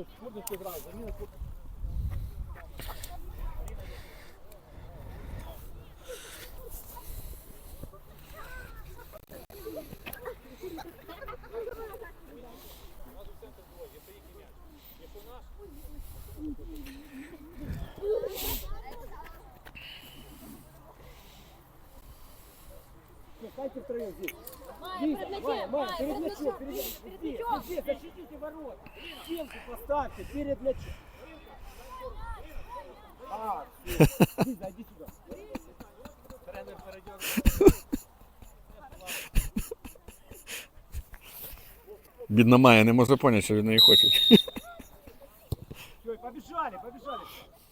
Будеш, будеш Дайте втроем здесь. Лиза, Майя, Майя, перед мячом, перед мячом. Здесь, здесь, защитите ворот. Стенку поставьте перед мячом. А, всё. Лиза, иди сюда. Тренер перейдет. Бідна Майя не може поняти, що від неї хочуть. Все, побежали, побежали.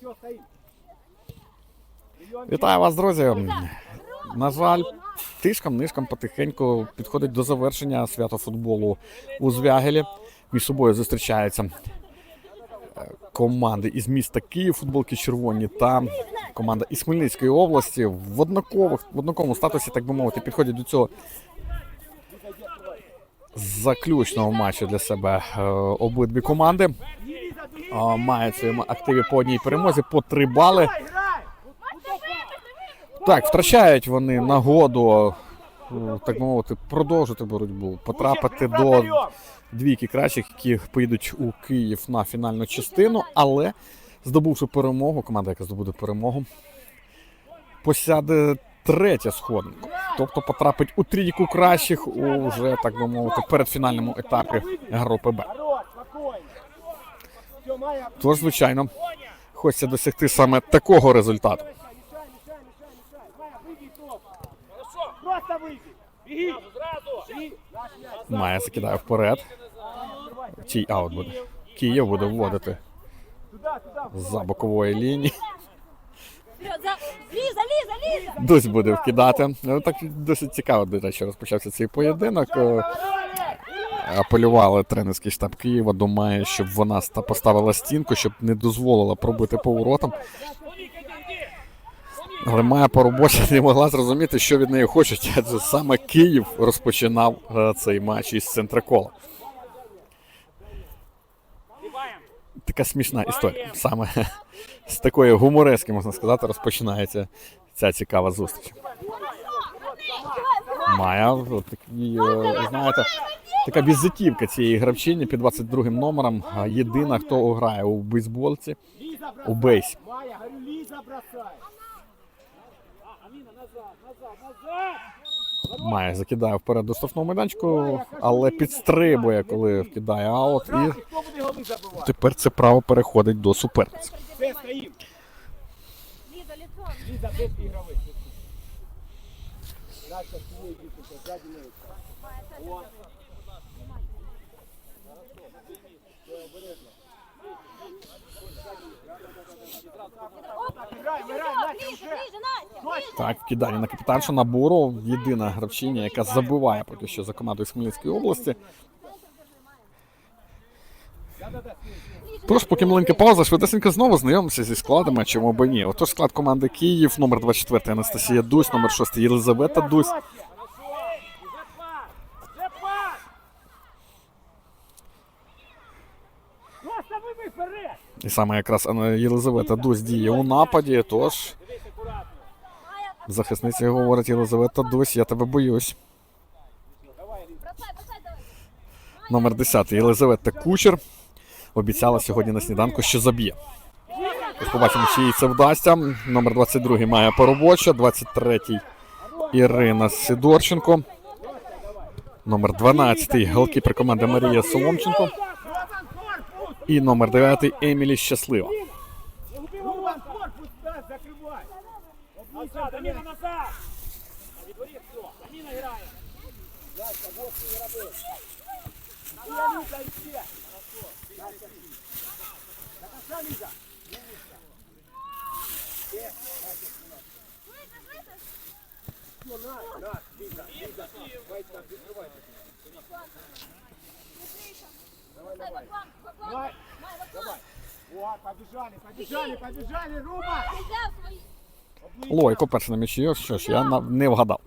Все, стоим. Прием, Вітаю вас, друзі. На жаль, тишком, нишком потихеньку підходить до завершення свято футболу у Звягелі. Між собою зустрічаються е, команди із міста Київ, футболки червоні та команда із Хмельницької області в однакових в однаковому статусі, так би мовити, підходять до цього заключного матчу для себе е, обидві команди. А, Мають в своєму активі по одній перемозі по три бали. Так, втрачають вони нагоду, е, так мовити, продовжити боротьбу, потрапити до двійки кращих, які поїдуть у Київ на фінальну частину, але здобувши перемогу, команда, яка здобуде перемогу, посяде третя сходинка. Тобто потрапить у трійку кращих у вже, так би мовити, передфінальному етапі групи Б. Тож, звичайно, хочеться досягти саме такого результату. Майя закидає вперед. Чий аут буде. Київ буде вводити за бокової лінії. Дось буде вкидати. Ну, Так досить цікаво, до речі, розпочався цей поєдинок. Е, Апелювали тренерський штаб Києва до Майї, щоб вона поставила стінку, щоб не дозволила пробити поворотом. Але Майя по роботі не могла зрозуміти, що від неї хочуть, адже саме Київ розпочинав е, цей матч із центра кола. Така смішна історія. Саме з такої гуморески, можна сказати, розпочинається ця цікава зустріч. Майя, такі, е, знаєте, така візитівка цієї гравчині під 22 номером. Єдина, хто грає у бейсболці, у бейсі. Майя, говорю, Лиза, бросай. Амина, назад, назад, назад. Майя закидає вперед до штрафного майданчику, але підстрибує, коли вкидає аут. І тепер це право переходить до суперниці. Все, стоим. Ліза, лицом! Лиза, без игровых. Дальше с ней иди, тут, сзади неї. О. Так, вкидання на капітаншу набору. Єдина гравчиня, яка забиває поки що за командою з Хмельницької області. Тож, поки маленька пауза, швидесенько знову знайомимося зі складами, чому би ні. Отож, склад команди Київ, номер 24 Анастасія Дусь, номер 6 Єлизавета Дусь, Просто вибий вперед! І саме якраз Єлизавета Дусь діє у нападі. Тож захисниця говорить Єлизавета Дусь, я тебе боюсь. Номер 10 Єлизавета Кучер. Обіцяла сьогодні на сніданку, що заб'є. Побачимо, чи їй це вдасться. Номер 22 має Поробоча, 23 Ірина Сидорченко. Номер 12 голкіпер команди Марія Соломченко. Роман, корпус! І номер 9 Емілі Щаслива. Роман, корпус, да, закривай! Назад, Амина, назад! Відворі Давай, давай. Давай, давай. Вот, побежали, побежали, побежали, Руба! Лойко перший на м'ячі. Що ж, я не вгадав.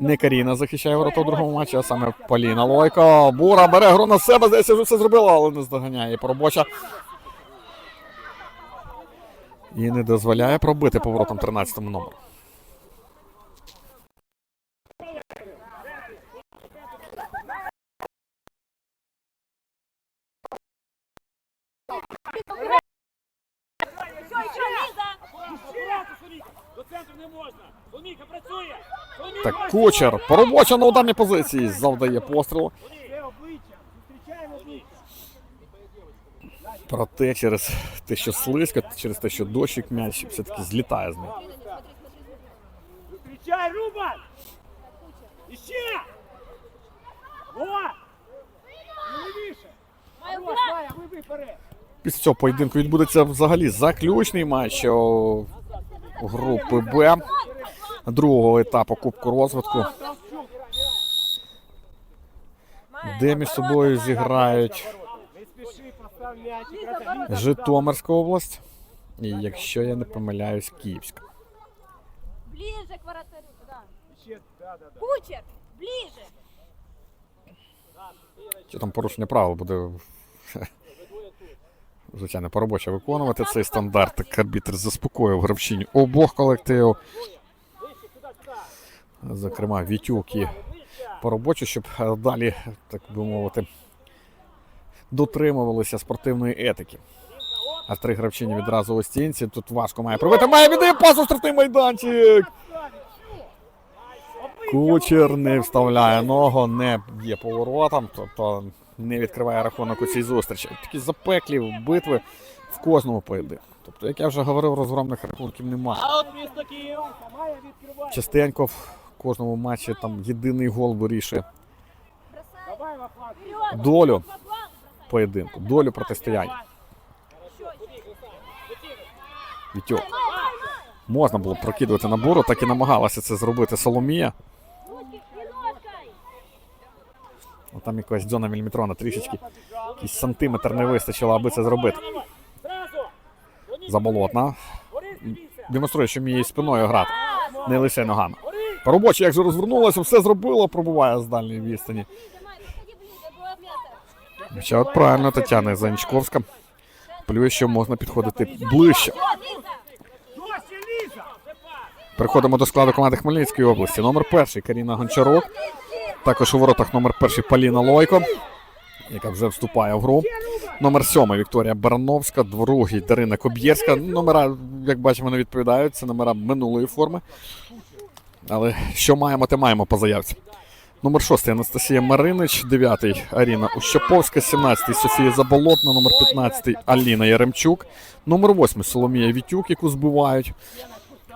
Не Каріна захищає ворота у другому матчі, а саме Поліна Лойко. Бура бере гру на себе, здається, вже все зробила, але не здоганяє поробоча. І не дозволяє пробити поворотом 13 номеру. Що, що, Ліза? Ще раз, Соніка. До центру не можна. Соніка працює. Соніка, Так, кучер. Поробоча на ударній позиції завдає пострілу. Проте через те, що слизько, через те, що дощик м'яч все-таки злітає з ним. Зустрічай, Рубан! Іще! О! Лівіше! Маю брат. Після цього поєдинку відбудеться взагалі заключний матч групи Б другого етапу Кубку розвитку, де між собою зіграють. Житомирська область. І якщо я не помиляюсь, Київська. Ближе к воротарю. Да. Ще, да, да, да. Кучер, ближе. Чи там порушення правил буде звичайно поробоче виконувати цей стандарт. Так арбітр заспокоїв гравчині обох колективів. Зокрема, Вітюк і поробочу, щоб е, далі, так би мовити, дотримувалися спортивної етики. А три гравчині відразу у стінці. Тут важко має пробити. Має віддає пас у штрафний майданчик. Кучер не вставляє ногу, не б'є поворотом, тобто не відкриває рахунок у цій зустрічі. Такі запеклі битви в кожному поєдинку. Тобто, як я вже говорив, розгромних рахунків немає. Частенько в кожному матчі там єдиний гол вирішує долю поєдинку, долю протистояння. Май. Можна було прокидувати на буру, так і намагалася це зробити Соломія. Ну, Там якогось Дзона Міліметрона трішечки якийсь сантиметр не вистачило, аби це зробити. Заболотна. Демонструє, що вміє спиною грати, не лише ногами. Робоче, як же розвернулася, все зробила, пробуває з дальньої відстані. Хоча от правильно Тетяна Занічковська плює, що можна підходити ближче. Переходимо до складу команди Хмельницької області. Номер перший Каріна Гончарук. Також у воротах номер перший Поліна Лойко, яка вже вступає в гру. Номер сьомий Вікторія Барановська, другий Дарина Коб'єрська. Номера, як бачимо, не відповідають. Це номера минулої форми. Але що маємо, те маємо по заявці. Номер 6 Анастасія Маринич, 9 Аріна Ущаповська, 17 Софія Заболотна, номер 15 Аліна Яремчук, номер 8 Соломія Вітюк, яку збивають.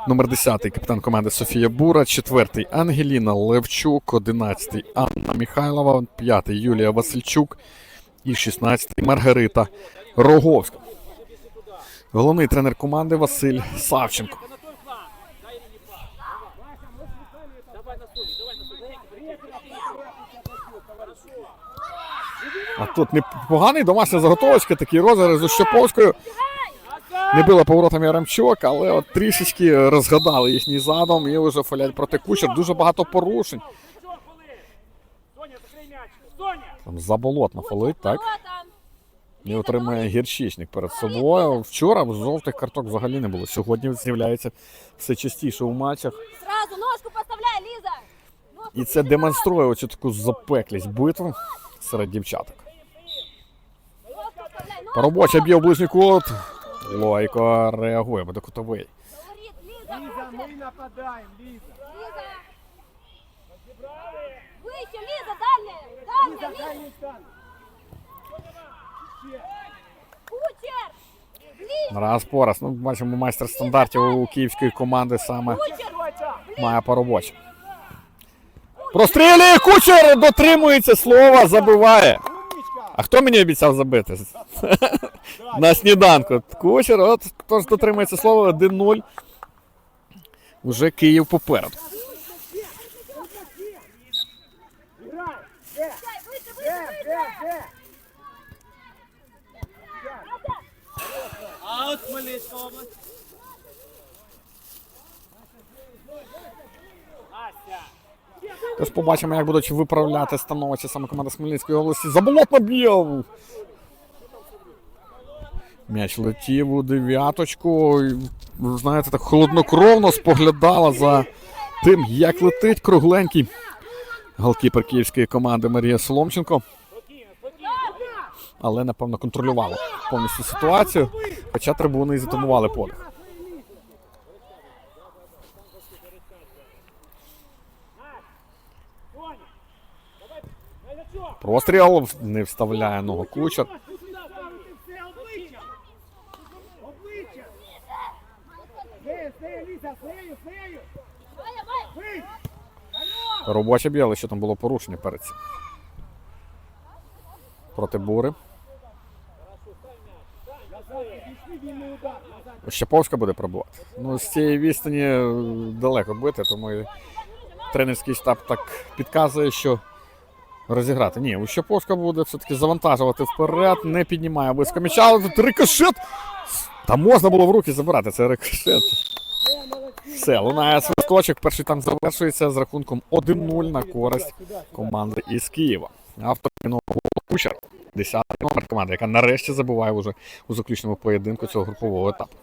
Номер 10 капітан команди Софія Бура, 4 Ангеліна Левчук, 11 Анна Михайлова, 5 Юлія Васильчук і 16 Маргарита Роговська. Головний тренер команди Василь Савченко. А тут непоганий домашня заготовочка, такий розіграш з Ущаповською. Не била поворотами Яремчук, але от трішечки розгадали їхній задум і вже фалять проти кучер. Дуже багато порушень. Там заболотно фалить, так? І отримує гірчичник перед собою. Вчора жовтих карток взагалі не було. Сьогодні з'являється все частіше у матчах. Сразу ножку поставляй, Лиза. І це демонструє оцю таку запеклість битви серед дівчаток. Робоча б'є в ближній кут. Лойко реагує буде кутовий. Ліза, ми нападаємо, Ліза. Лиза, дальняя. Ліза, Лиза. дальній стан. Ще. Кучер. Раз по раз. Ну, бачимо, майстер стандартів у київської команди саме Кучер. Має по робочі. Прострілює кучер, дотримується слова, забиває. Умничка. А хто мені обіцяв забити? На сніданку. Кучер, от хто ж дотримується слова 1-0. Уже Київ попереду. Грай. Де? Выше, выше, Де? выше. Де? Де? А от Хмельницька область. Тож побачимо, як будуть виправляти становище саме команда Хмельницької області. Заболотно б'є! М'яч летів у дев'яточку. Знаєте, так холоднокровно споглядала за тим, як летить кругленький голкіпер київської команди Марія Соломченко. Але, напевно, контролювала повністю ситуацію. Хоча трибуни і затамували подих. Соня, давай, на м'ячок. Простріл не вставляє ногу кучер. Робоче б'є, але що там було порушення перед цим. Проти бури. Щаповська буде пробувати. Ну, з цієї відстані далеко бити, тому тренерський штаб так підказує, що розіграти. Ні, у Щаповська буде все-таки завантажувати вперед, не піднімає близько м'яча, але рикошет. Та можна було в руки забирати, це рикошет. Все, лунає свисточок. Перший там завершується з рахунком 1-0 на користь команди із Києва. Автор нового кучер. 10 номер команди, яка нарешті забуває вже у заключному поєдинку цього групового етапу.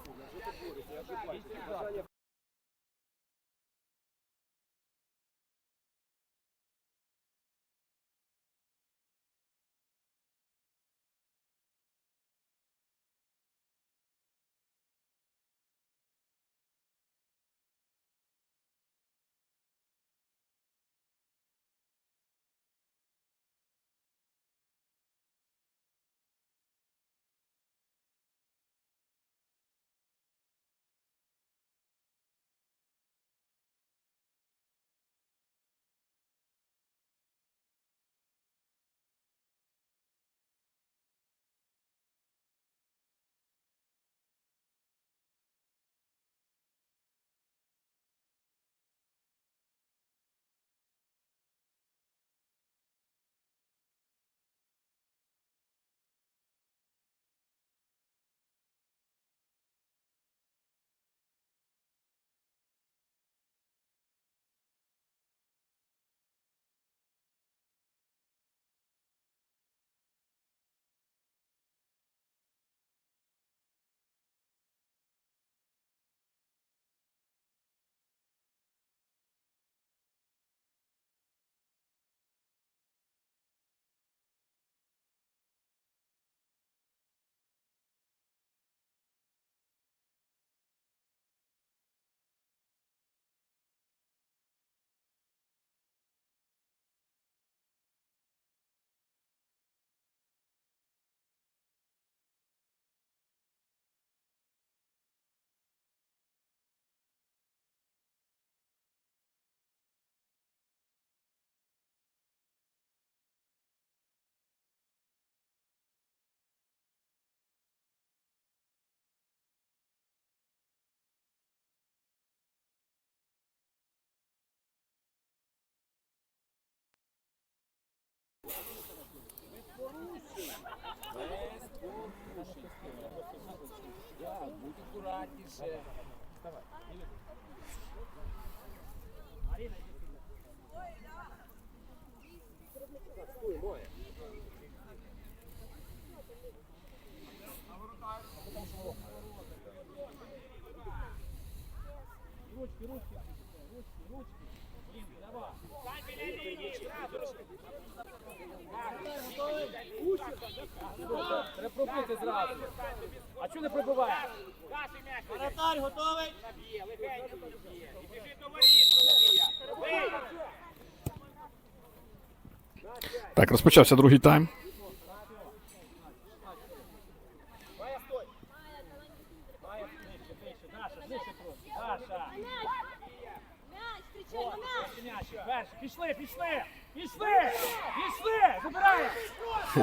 Так, будь аккуратніше. Вставай. Арина, Стой, моє. Ручки, ручки, ручки, ручки. Блин, давай. Дай, пробити зразу. А чого не пробиває? Воротар готовий? Заб'є, легенько заб'є. І біжить до воріт, Так, розпочався другий тайм. Пішли, пішли.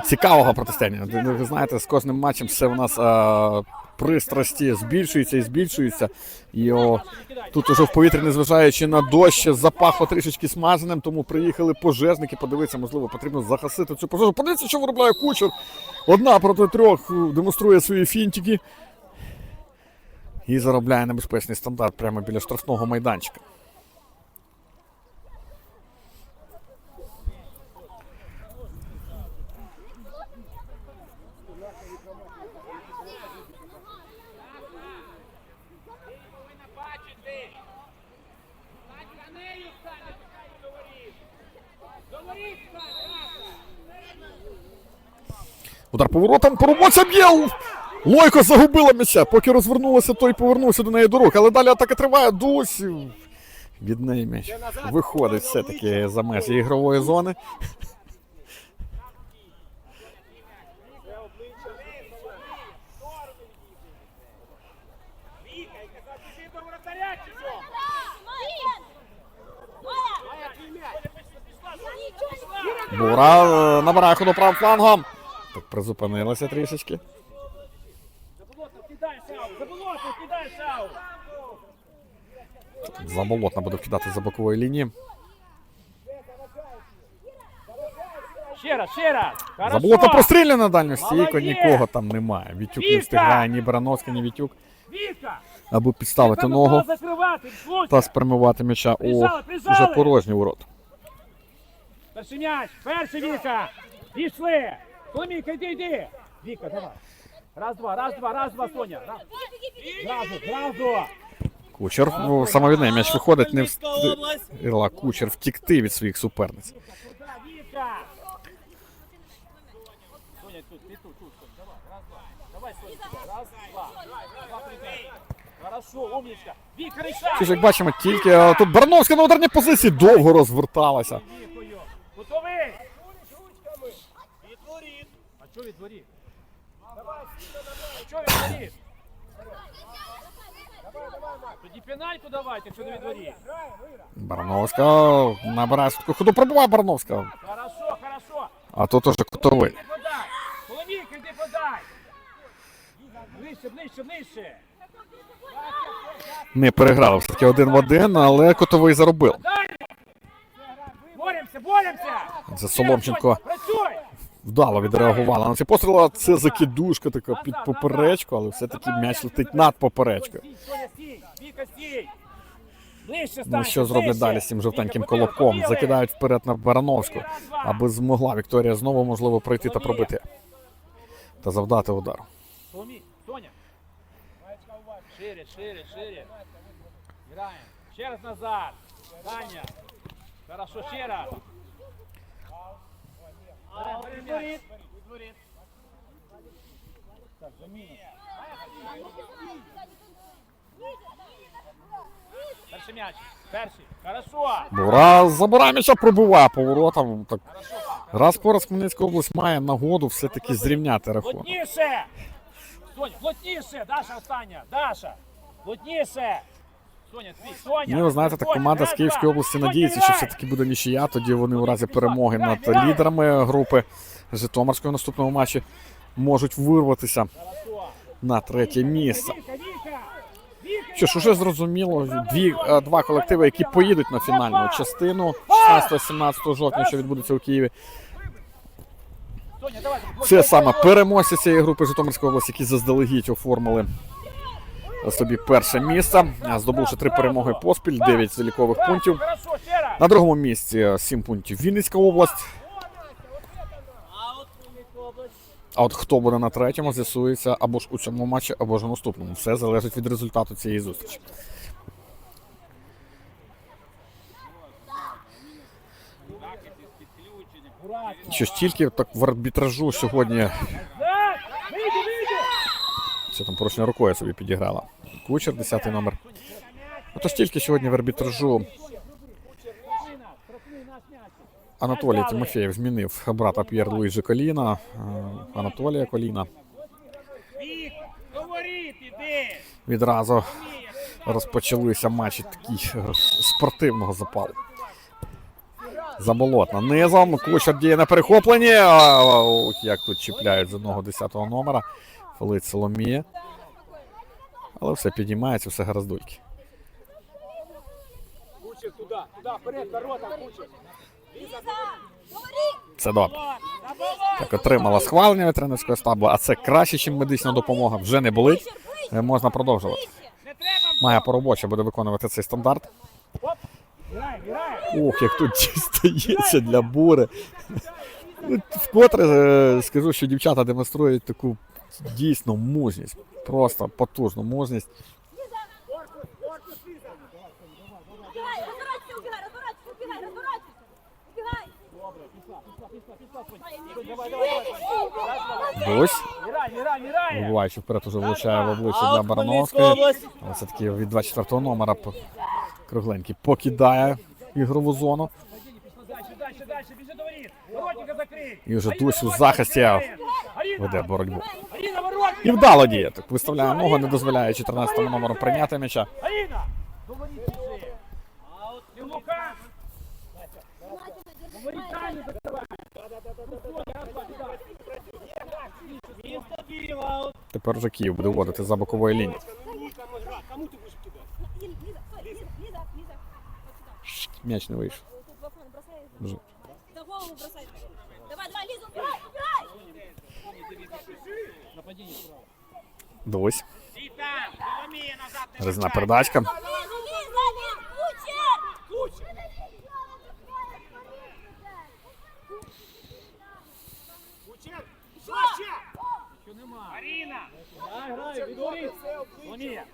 Цікавого протистояння. Ви, знаєте, з кожним матчем все у нас а, пристрасті збільшується і збільшується. І о, тут уже в повітрі, незважаючи на дощ, запахло трішечки смаженим, тому приїхали пожежники. Подивитися, можливо, потрібно загасити цю пожежу. Подивіться, що виробляє кучер. Одна проти трьох е, демонструє свої фінтики. І заробляє небезпечний стандарт прямо біля штрафного майданчика. Удар поворотом, поробоця б'є! Лойко загубила м'яча, поки розвернулася, той повернувся до неї до рук. Але далі атака триває, досі. Від неї м'яч виходить все-таки за межі ігрової зони. Бура е, набирає ходу правим флангом. Так призупинилася трішечки. Заболотна буде вкидати за бокової лінії. Ще раз, ще раз. Хорошо. Заболотна простріляна на стійку, Молодець! нікого там немає. Вітюк не встигає ні Барановський, ні Вітюк, аби підставити ногу та спрямувати м'яча у вже порожній ворот. Перший м'яч. Перший Віка. Пішли. Соломійка, йди, йди. Віка, давай. Раз, два, раз, два, раз, два, Соня. Раз. Зразу, зразу. Кучер ну, самовідний м'яч виходить, не встигла Кучер втікти від своїх суперниць. Решай. Ж, як бачимо, тільки тут Барановська на ударній позиції довго розверталася. Вікою. Готовий. Відворіт. А що відворіт? А що відворіт? Тоді пенальку давайте, якщо не відворіт. Барановська набирає швидку ходу, пробиває Барановська. Хорошо, хорошо. А тут уже кутовий. Подай. Йди подай. Ближче, ближче, ближче. Не переграли все-таки один в один, але кутовий заробив. Боремося, боремося. Це Соломченко Працюй. Вдало відреагувала на цей постріл. Це закидушка така під поперечку, але все-таки м'яч летить над поперечкою. Ну що зроблять далі з цим жовтеньким колобком? Закидають вперед на Барановську, аби змогла Вікторія знову можливо пройти та пробити. Та завдати удар. Шире, шире, шире. Граємо. Ще раз назад. Таня. Хорошо, ще раз. Перший м'яч. Перший. Хорошо. Бура забирає м'яча, пробиває поворотом. Так. Раз по раз Хмельницька область має нагоду все-таки зрівняти рахунок. Плотніше. Соня, плотніше. Даша остання. Даша. Плотніше. Соня, Ну, ви знаєте, так команда з Київської області надіється, що все-таки буде нічия. Тоді вони у разі перемоги над лідерами групи Житомирської в наступному матчі можуть вирватися на третє місце. Що ж, уже зрозуміло, дві, е, два колективи, які поїдуть на фінальну частину 16-17 жовтня, що відбудеться у Києві. Це саме переможці цієї групи Житомирської області, які заздалегідь оформили собі перше місце, здобувши три перемоги поспіль, 9 залікових пунктів. На другому місці 7 пунктів Вінницька область. А от хто буде на третьому, з'ясується або ж у цьому матчі, або ж у наступному. Все залежить від результату цієї зустрічі. Що ж тільки так в арбітражу сьогодні. Це там порушення рукою собі підіграла. Кучер, 10 номер. Отож тільки сьогодні в арбітражу Анатолій Тимофєєв змінив брата П'єр Луїджі Коліна, е, Анатолія Коліна. Відразу розпочалися матчі такі спортивного запалу. Заболотна низом. Кучер діє на перехопленні. Як тут чіпляють з одного 10-го номера. Фалить Соломія. Але все підіймається, все гараздульки. Це добре. Так, отримала схвалення від тренерського стабу, а це краще, ніж медична допомога. Вже не болить. Е, Можна продовжувати. Має поробоче буде виконувати цей стандарт. Ох, як тут дістається для бури. Ну, Вкотре е, скажу, що дівчата демонструють таку дійсно мужність. Просто потужну мужність. Мирай. Вибуваючи вперед уже влучає в обличчя для Барановської. Але все-таки від 24-го номера кругленький покидає ігрову зону. Дальше, дальше, біжи до воріт. Воротника закрий. І вже Дусь у захисті веде боротьбу. І вдало діє. Так виставляє ногу, не дозволяє 14-му номеру прийняти м'яча. Аріна, до воріт біжи. І Лука. До воріт Київ, аут. Тепер вже Київ буде вводити за бокової лінії. М'яч не вийшов. Вже. За голову бросай. Давай, давай, Лиза, убирай, убирай. Дось. Соломія назад не Резна передачка. Кучер. Кучер. Кучер. Слаще. Що нема? Аріна. Грай, грай, відворіт. Соломія.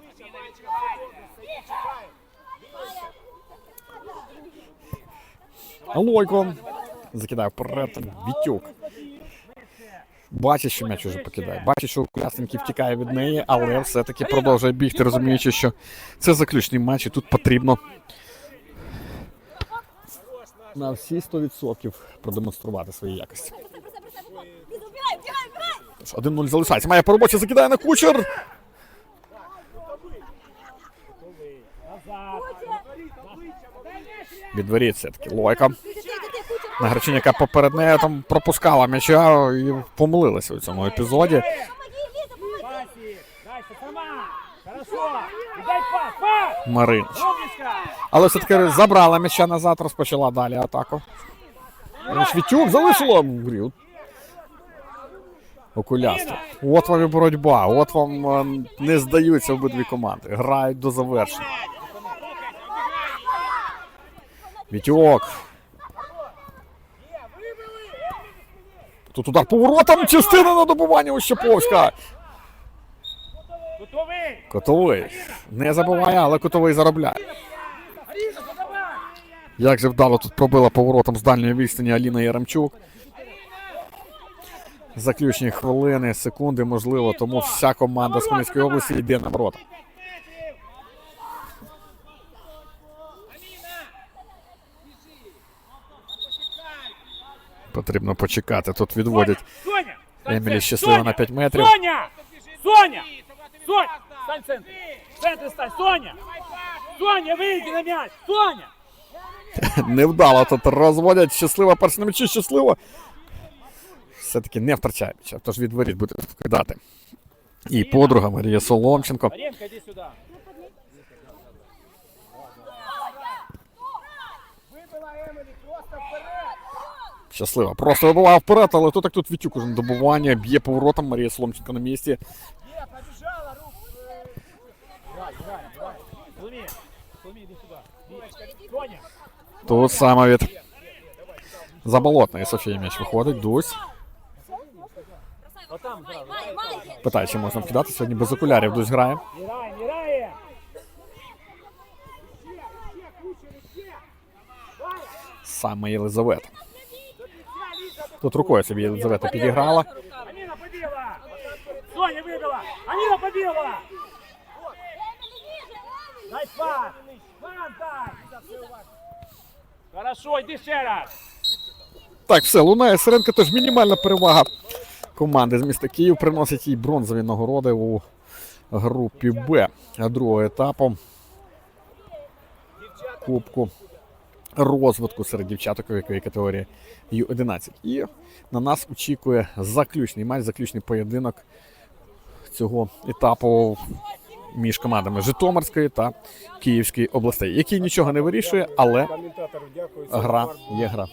Лойко. Закидає вперед. Вітюк. Бачить, що м'яч уже покидає. Бачить, що Кулясенький втікає від неї, але все-таки продовжує бігти, розуміючи, що це заключний матч, і тут потрібно на всі 100% продемонструвати свої якості. Бросай, бросай, бросай, в окно. Лиза, убирай, убирай, убирай. Тож 1-0 залишається. Має по роботі, закидає на кучер. Відворіт все-таки Лойка. Лиза, ты, ты, ты, кучер. На Гречиняка поперед нею там пропускала м'яча і помилилася у цьому епізоді. Помоги, Лиза, помоги. Пасі. Дальше сама. Хорошо. І дай пас. Пас. Маринич. Умничка. Але все-таки забрала м'яча назад, розпочала далі атаку. Швітюк залишила в грі. Окулясто. От вам і боротьба. От вам е, не здаються обидві команди. Грають до завершення. Вітюк. Тут удар поворотом. Частина на добування у Щеповська. Котовий. Не забуває, але котовий заробляє. Як же вдало тут пробила поворотом з дальньої відстані Аліна Яремчук. Заключні хвилини, секунди, можливо, тому вся команда з Хмельницької області йде на ворота. Потрібно почекати. Тут відводять Соня. Емілі щаслива на 5 метрів. Соня! Соня! Соня! Стань в центр. В центр стань. Соня! Соня, вийди на м'яч! Соня! Невдало тут розводять. Щаслива перша на м'ячі, щаслива. Все-таки не втрачає м'яча, тож від воріт буде вкидати. І подруга Марія Соломченко. Маренко, иди сюда. Щаслива. Просто вибиває вперед, але тут так тут Вітюк уже на добування, б'є поворотом, Марія Соломченко на місці. Є, побіжала, руку. Грай, грай, грай. Соломія, Соломія, иди сюда. Соня, Тут саме від заболотної Софії м'яч виходить. Дусь. отам Май, зразу. май, май. Питає, чи можна вкидати. Сьогодні без окулярів Дусь грає. Мирай, мирай! Саме Єлизавета. Тут рукою собі Єлизавета підіграла. Амина побила! Соня выбила! Амина побила! Дай пас! Пас дай! Хорошо, иди ще раз! Так, все, лунає Сиренко, тож мінімальна перевага команди з міста Київ приносить їй бронзові нагороди у групі Б другого етапу Кубку розвитку серед дівчаток вікової категорії Ю-11. І на нас очікує заключний матч, заключний поєдинок цього етапу між командами Житомирської та Київської областей, який нічого не вирішує, але гра є гра.